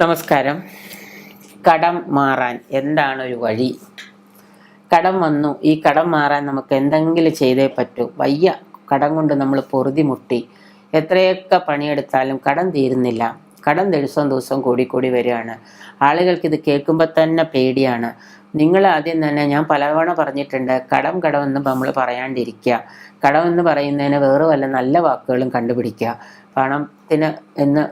നമസ്കാരം. കടം മാറാൻ എന്താണ് ഒരു വഴി? കടം വന്നു. ഈ കടം മാറാൻ നമുക്ക് എന്തെങ്കിലും ചെയ്തേ പറ്റൂ. വയ്യ കടം കൊണ്ട് നമ്മൾ പൊറുതി മുട്ടി. എത്രയൊക്കെ പണിയെടുത്താലും കടം തീരുന്നില്ല. കടം ദിവസവും ദിവസവും കൂടി കൂടി വരികയാണ്. ആളുകൾക്ക് ഇത് കേൾക്കുമ്പോൾ തന്നെ പേടിയാണ്. നിങ്ങൾ ആദ്യം തന്നെ ഞാൻ പലതവണ പറഞ്ഞിട്ടുണ്ട് കടം കടമെന്ന് നമ്മൾ പറയാണ്ടിരിക്കുക. കടം എന്ന് പറയുന്നതിന് വേറെ വല്ല നല്ല വാക്കുകളും കണ്ടുപിടിക്കുക. പണത്തിന് എന്ന്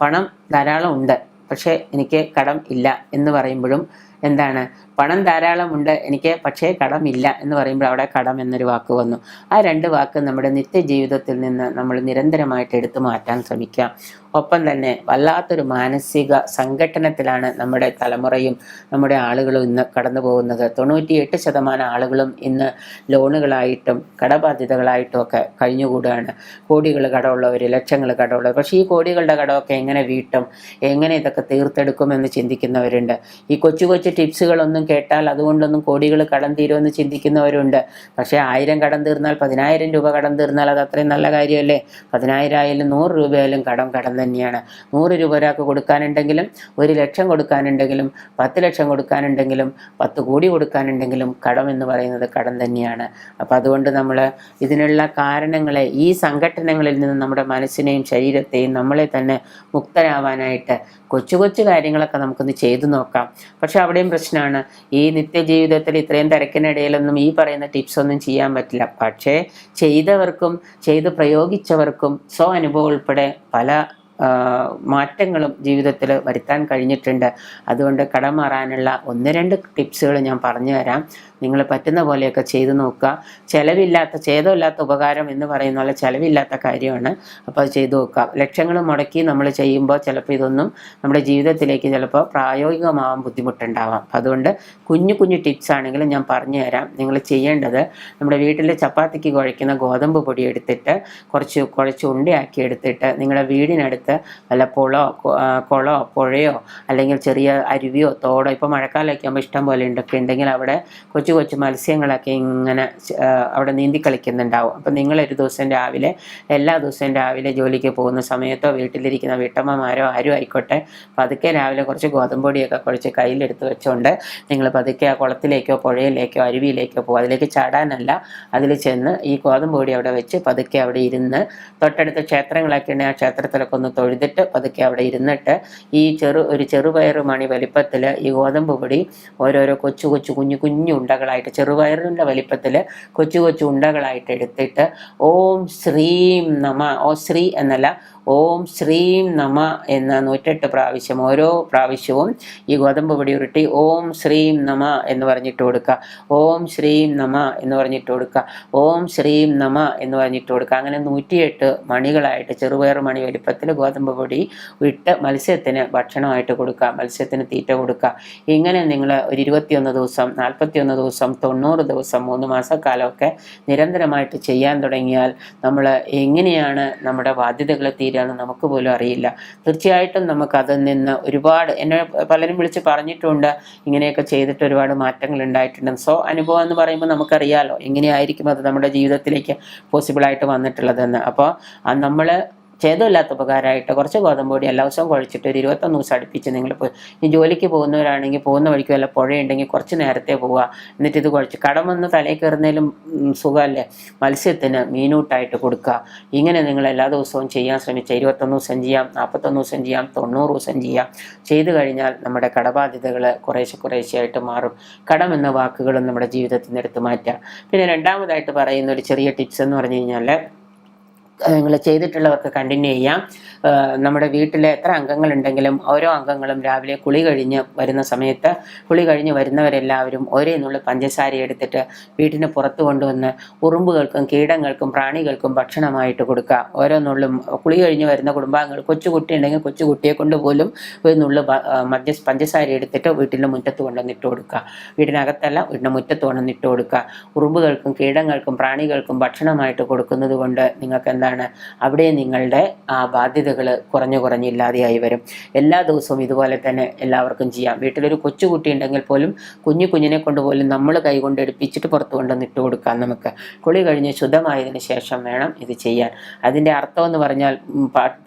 പണം ധാരാളം ഉണ്ട്. പക്ഷേ എനിക്ക് കടം ഇല്ല എന്ന് പറയുമ്പോഴും എന്താണ് പണം ധാരാളമുണ്ട് എനിക്ക് പക്ഷേ കടമില്ല എന്ന് പറയുമ്പോൾ അവിടെ കടം എന്നൊരു വാക്ക് വന്നു. ആ രണ്ട് വാക്ക് നമ്മുടെ നിത്യജീവിതത്തിൽ നിന്ന് നമ്മൾ നിരന്തരമായിട്ട് എടുത്തു മാറ്റാൻ ശ്രമിക്കാം. ഒപ്പം തന്നെ വല്ലാത്തൊരു മാനസിക സംഘട്ടനത്തിലാണ് നമ്മുടെ തലമുറയും നമ്മുടെ ആളുകളും ഇന്ന് കടന്നു പോകുന്നത്. തൊണ്ണൂറ്റിയെട്ട് ശതമാനം ആളുകളും ഇന്ന് ലോണുകളായിട്ടും കടബാധ്യതകളായിട്ടും ഒക്കെ കഴിഞ്ഞുകൂടുകയാണ്. കോടികൾ കടമുള്ളവർ ലക്ഷങ്ങൾ കടമുള്ളവർ പക്ഷേ ഈ കോടികളുടെ കടമൊക്കെ എങ്ങനെ വീട്ടും എങ്ങനെ ഇതൊക്കെ തീർത്തെടുക്കുമെന്ന് ചിന്തിക്കുന്നവരുണ്ട്. ഈ കൊച്ചു കൊച്ചു ടിപ്സുകളൊന്നും കേട്ടാൽ അതുകൊണ്ടൊന്നും കോടികൾ കടം തീരുമെന്ന് ചിന്തിക്കുന്നവരുണ്ട്. പക്ഷേ ആയിരം കടം തീർന്നാൽ പതിനായിരം രൂപ കടം തീർന്നാൽ അത് അത്രയും നല്ല കാര്യമല്ലേ? പതിനായിരം ആയാലും നൂറ് രൂപയായാലും കടം കടം തന്നെയാണ്. നൂറ് രൂപ ഒരാൾക്ക് കൊടുക്കാനുണ്ടെങ്കിലും ഒരു ലക്ഷം കൊടുക്കാനുണ്ടെങ്കിലും പത്ത് ലക്ഷം കൊടുക്കാനുണ്ടെങ്കിലും പത്ത് കോടി കൊടുക്കാനുണ്ടെങ്കിലും കടം എന്ന് പറയുന്നത് കടം തന്നെയാണ്. അപ്പം അതുകൊണ്ട് നമ്മൾ ഇതിനുള്ള കാരണങ്ങളെ ഈ സംഘടനകളിൽ നിന്ന് നമ്മുടെ മനസ്സിനെയും ശരീരത്തെയും നമ്മളെ തന്നെ മുക്തരാവാനായിട്ട് കൊച്ചു കൊച്ചു കാര്യങ്ങളൊക്കെ നമുക്കൊന്ന് ചെയ്തു നോക്കാം. പക്ഷെ അവിടെയും പ്രശ്നമാണ്. ഈ നിത്യജീവിതത്തിൽ ഇത്രയും തിരക്കിനിടയിലൊന്നും ഈ പറയുന്ന ടിപ്സ് ഒന്നും ചെയ്യാൻ പറ്റില്ല. പക്ഷേ ചെയ്തവർക്കും ചെയ്ത് പ്രയോഗിച്ചവർക്കും സ്വ അനുഭവം ഉൾപ്പെടെ പല മാറ്റങ്ങളും ജീവിതത്തിൽ വരുത്താൻ കഴിഞ്ഞിട്ടുണ്ട്. അതുകൊണ്ട് കടം മാറാനുള്ള ഒന്ന് രണ്ട് ടിപ്സുകൾ ഞാൻ പറഞ്ഞു തരാം. നിങ്ങൾ പറ്റുന്ന പോലെയൊക്കെ ചെയ്തു നോക്കുക. ചിലവില്ലാത്ത ഛേദമില്ലാത്ത ഉപകാരം എന്ന് പറയുന്ന പോലെ ചിലവില്ലാത്ത കാര്യമാണ്. അപ്പോൾ അത് ചെയ്തു നോക്കുക. ലക്ഷങ്ങൾ മുടക്കി നമ്മൾ ചെയ്യുമ്പോൾ ചിലപ്പോൾ ഇതൊന്നും നമ്മുടെ ജീവിതത്തിലേക്ക് ചിലപ്പോൾ പ്രായോഗികമാവാൻ ബുദ്ധിമുട്ടുണ്ടാവാം. അപ്പം അതുകൊണ്ട് കുഞ്ഞു കുഞ്ഞു ടിപ്സ് ആണെങ്കിലും ഞാൻ പറഞ്ഞു തരാം. നിങ്ങൾ ചെയ്യേണ്ടത് നമ്മുടെ വീട്ടിൽ ചപ്പാത്തിക്ക് കുഴയ്ക്കുന്ന ഗോതമ്പ് പൊടി എടുത്തിട്ട് കുറച്ച് കുഴച്ച് ഉണ്ടയാക്കി എടുത്തിട്ട് നിങ്ങളുടെ വീടിനടുത്ത് വല്ല പുളോ കുളോ പുഴയോ അല്ലെങ്കിൽ ചെറിയ അരുവിയോ തോടോ ഇപ്പോൾ മഴക്കാലമൊക്കെ ആകുമ്പോൾ ഇഷ്ടം പോലെ ഉണ്ടൊക്കെ ഉണ്ടെങ്കിൽ അവിടെ കൊച്ചു കൊച്ചു മത്സ്യങ്ങളൊക്കെ ഇങ്ങനെ അവിടെ നീന്തി കളിക്കുന്നുണ്ടാവും. അപ്പോൾ നിങ്ങൾ ഒരു ദിവസം രാവിലെ എല്ലാ ദിവസവും രാവിലെ ജോലിക്ക് പോകുന്ന സമയത്തോ വീട്ടിലിരിക്കുന്ന വീട്ടമ്മമാരോ ആരും ആയിക്കോട്ടെ പതുക്കെ രാവിലെ കുറച്ച് ഗോതമ്പൊടിയൊക്കെ കുറച്ച് കയ്യിലെടുത്ത് വെച്ചുകൊണ്ട് നിങ്ങൾ പതുക്കെ ആ കുളത്തിലേക്കോ പുഴയിലേക്കോ അരുവിയിലേക്കോ പോകും. അതിലേക്ക് ചാടാനല്ല അതിൽ ചെന്ന് ഈ ഗോതമ്പൊടി അവിടെ വെച്ച് പതുക്കെ അവിടെ ഇരുന്ന് തൊട്ടടുത്ത ക്ഷേത്രങ്ങളൊക്കെ ഉണ്ടെങ്കിൽ ആ ക്ഷേത്രത്തിലൊക്കെ ഒന്ന് തൊഴുതിട്ട് പതുക്കെ അവിടെ ഇരുന്നിട്ട് ഈ ചെറു ഒരു ചെറുപയർ മണി വലിപ്പത്തിൽ ഈ ഗോതമ്പ് പൊടി ഓരോരോ കൊച്ചു കൊച്ചു കുഞ്ഞു കുഞ്ഞു ഉണ്ടകളായിട്ട് ചെറുപയറിന്റെ വലിപ്പത്തിൽ കൊച്ചു കൊച്ചു ഉണ്ടകളായിട്ട് എടുത്തിട്ട് ഓം ശ്രീം നമ ഓ ശ്രീ എന്നല്ല ഓം ശ്രീം നമ എന്ന നൂറ്റെട്ട് പ്രാവശ്യം ഓരോ പ്രാവശ്യവും ഈ ഗോതമ്പ് പൊടി ഉരുട്ടി ഓം ശ്രീം നമ എന്ന് പറഞ്ഞിട്ട് കൊടുക്കുക. ഓം ശ്രീം നമ എന്ന് പറഞ്ഞിട്ട് കൊടുക്കുക. ഓം ശ്രീം നമ എന്ന് പറഞ്ഞിട്ട് കൊടുക്കുക. അങ്ങനെ നൂറ്റിയെട്ട് മണികളായിട്ട് ചെറുപയർ മണി വലിപ്പത്തിൽ ഗോതമ്പ് പൊടി ഇട്ട് മത്സ്യത്തിന് ഭക്ഷണമായിട്ട് കൊടുക്കുക. മത്സ്യത്തിന് തീറ്റ കൊടുക്കുക. ഇങ്ങനെ നിങ്ങൾ ഒരു ഇരുപത്തിയൊന്ന് ദിവസം നാൽപ്പത്തിയൊന്ന് ദിവസം തൊണ്ണൂറ് ദിവസം മൂന്ന് മാസക്കാലമൊക്കെ നിരന്തരമായിട്ട് ചെയ്യാൻ തുടങ്ങിയാൽ നമ്മൾ എങ്ങനെയാണ് നമ്മുടെ ബാധ്യതകൾ തീരുകയെന്ന് നമുക്ക് പോലും അറിയില്ല. തീർച്ചയായിട്ടും നമുക്കതിൽ നിന്ന് ഒരുപാട് എന്നെ പലരും വിളിച്ച് പറഞ്ഞിട്ടുണ്ട്. ഇങ്ങനെയൊക്കെ ചെയ്തിട്ട് ഒരുപാട് മാറ്റങ്ങൾ ഉണ്ടായിട്ടുണ്ട്. സോ അനുഭവം എന്ന് പറയുമ്പോൾ നമുക്കറിയാലോ എങ്ങനെയായിരിക്കും അത് നമ്മുടെ ജീവിതത്തിലേക്ക് പോസിബിളായിട്ട് വന്നിട്ടുള്ളതെന്ന്. അപ്പോൾ നമ്മൾ ഛേദമില്ലാത്ത ഉപകാരമായിട്ട് കുറച്ച് ഗോതമ്പ് പൊടി എല്ലാ ദിവസവും കുഴച്ചിട്ട് ഒരു ഇരുപത്തൊന്ന് ദിവസം അടുപ്പിച്ച് നിങ്ങൾ ഈ ജോലിക്ക് പോകുന്നവരാണെങ്കിൽ പോകുന്ന വഴിക്ക് വല്ല പുഴയുണ്ടെങ്കിൽ കുറച്ച് നേരത്തെ പോവുക. എന്നിട്ട് ഇത് കുഴച്ച് കടം വന്ന് തലയിൽ കയറുന്നതിലും സുഖമല്ലേ? മത്സ്യത്തിന് മീനൂട്ടായിട്ട് കൊടുക്കുക. ഇങ്ങനെ നിങ്ങൾ എല്ലാ ദിവസവും ചെയ്യാൻ ശ്രമിച്ചാൽ ഇരുപത്തൊന്ന് ദിവസം ചെയ്യാം നാൽപ്പത്തൊന്ന് ദിവസം ചെയ്യാം തൊണ്ണൂറ് ദിവസം ചെയ്യാം. ചെയ്തു കഴിഞ്ഞാൽ നമ്മുടെ കടബാധ്യതകൾ കുറേശ്ശെ കുറേശ്ശെയായിട്ട് മാറും. കടം എന്ന വാക്കുകളും നമ്മുടെ ജീവിതത്തിൽ നിന്ന് എടുത്തു മാറ്റുക പിന്നെ രണ്ടാമതായിട്ട് പറയുന്ന ഒരു ചെറിയ ടിപ്സ് എന്ന് പറഞ്ഞു കഴിഞ്ഞാൽ നിങ്ങൾ ചെയ്തിട്ടുള്ളവർക്ക് കണ്ടിന്യൂ ചെയ്യാം. നമ്മുടെ വീട്ടിലെ എത്ര അംഗങ്ങളുണ്ടെങ്കിലും ഓരോ അംഗങ്ങളും രാവിലെ കുളി കഴിഞ്ഞ് വരുന്ന സമയത്ത് കുളി കഴിഞ്ഞ് വരുന്നവരെല്ലാവരും ഒരേ നുള്ളി പഞ്ചസാര എടുത്തിട്ട് വീട്ടിന് പുറത്ത് കൊണ്ടുവന്ന് ഉറുമ്പുകൾക്കും കീടങ്ങൾക്കും പ്രാണികൾക്കും ഭക്ഷണമായിട്ട് കൊടുക്കുക. ഓരോ നുള്ളും കുളി കഴിഞ്ഞ് വരുന്ന കുടുംബാംഗങ്ങൾ കൊച്ചുകുട്ടി ഉണ്ടെങ്കിൽ കൊച്ചുകുട്ടിയെ കൊണ്ട് പോലും ഒരു നുള്ളു മദ്യ പഞ്ചസാര എടുത്തിട്ട് വീട്ടിന്റെ മുറ്റത്ത് കൊണ്ടുവന്നിട്ട് കൊടുക്കുക. വീടിനകത്തല്ല വീടിന്റെ മുറ്റത്ത് കൊണ്ടുവന്നിട്ട് കൊടുക്കുക. ഉറുമ്പുകൾക്കും കീടങ്ങൾക്കും പ്രാണികൾക്കും ഭക്ഷണമായിട്ട് കൊടുക്കുന്നത് കൊണ്ട് നിങ്ങൾക്ക് എന്താണ് അവിടെ നിങ്ങളുടെ ആ ബാധ്യതകൾ കുറഞ്ഞു കുറഞ്ഞില്ലാതെയായി വരും. എല്ലാ ദിവസവും ഇതുപോലെ തന്നെ എല്ലാവർക്കും ചെയ്യാം. വീട്ടിലൊരു കൊച്ചുകുട്ടി ഉണ്ടെങ്കിൽ പോലും കുഞ്ഞു കുഞ്ഞിനെ കൊണ്ട് പോലും നമ്മൾ കൈകൊണ്ട് എടുപ്പിച്ചിട്ട് പുറത്തു കൊണ്ടുവന്ന് ഇട്ട് കൊടുക്കാം നമുക്ക്. കുളി കഴിഞ്ഞ് ശുദ്ധമായതിന് ശേഷം വേണം ഇത് ചെയ്യാൻ. അതിന്റെ അർത്ഥം എന്ന് പറഞ്ഞാൽ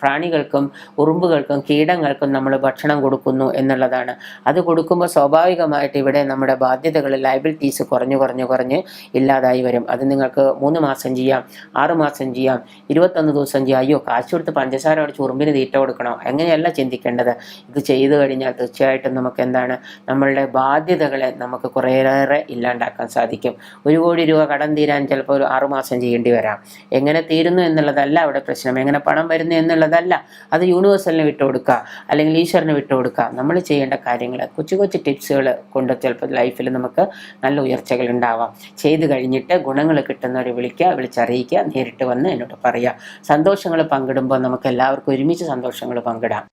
പ്രാണികൾക്കും ഉറുമ്പുകൾക്കും കീടങ്ങൾക്കും നമ്മൾ ഭക്ഷണം കൊടുക്കുന്നു എന്നുള്ളതാണ്. അത് കൊടുക്കുമ്പോൾ സ്വാഭാവികമായിട്ട് ഇവിടെ നമ്മുടെ ബാധ്യതകൾ ലയബിലിറ്റീസ് കുറഞ്ഞു കുറഞ്ഞു കുറഞ്ഞ് ഇല്ലാതായി വരും. അത് നിങ്ങൾക്ക് മൂന്ന് മാസം ചെയ്യാം ആറ് മാസം ചെയ്യാം. ഇരുപത്തൊന്ന് ദിവസം ചെയ്യാം അയ്യോ കാശ് കൊടുത്ത് പഞ്ചസാര അടിച്ച് ഉറുമ്പിന് തീറ്റ കൊടുക്കണോ? അങ്ങനെയല്ല ചിന്തിക്കേണ്ടത്? ഇത് ചെയ്തു കഴിഞ്ഞാൽ തീർച്ചയായിട്ടും നമുക്ക് എന്താണ് നമ്മളുടെ ബാധ്യതകളെ നമുക്ക് കുറേയേറെ ഇല്ലാണ്ടാക്കാൻ സാധിക്കും. ഒരു കോടി രൂപ കടം തീരാൻ ചിലപ്പോൾ ഒരു ആറുമാസം ചെയ്യേണ്ടി വരാം. എങ്ങനെ തീരുന്നു എന്നുള്ളതല്ല അവിടെ പ്രശ്നം. എങ്ങനെ പണം വരുന്നു എന്നുള്ളതല്ല. അത് യൂണിവേഴ്സലിന് വിട്ടുകൊടുക്കുക അല്ലെങ്കിൽ ഈശ്വരന് വിട്ടുകൊടുക്കുക നമ്മൾ ചെയ്യേണ്ട കാര്യങ്ങൾ കൊച്ചു കൊച്ചു ടിപ്സുകൾ കൊണ്ട് ചിലപ്പോൾ ലൈഫിൽ നമുക്ക് നല്ല ഉയർച്ചകൾ ഉണ്ടാവാം. ചെയ്തു കഴിഞ്ഞിട്ട് ഗുണങ്ങൾ കിട്ടുന്നവരെ വിളിക്കുക വിളിച്ചറിയിക്കുക നേരിട്ട് വന്ന് എന്നോട് പറയുക സന്തോഷങ്ങൾ പങ്കിടുമ്പോൾ നമുക്ക് എല്ലാവർക്കും ഒരുമിച്ച് സന്തോഷങ്ങൾ പങ്കിടാം.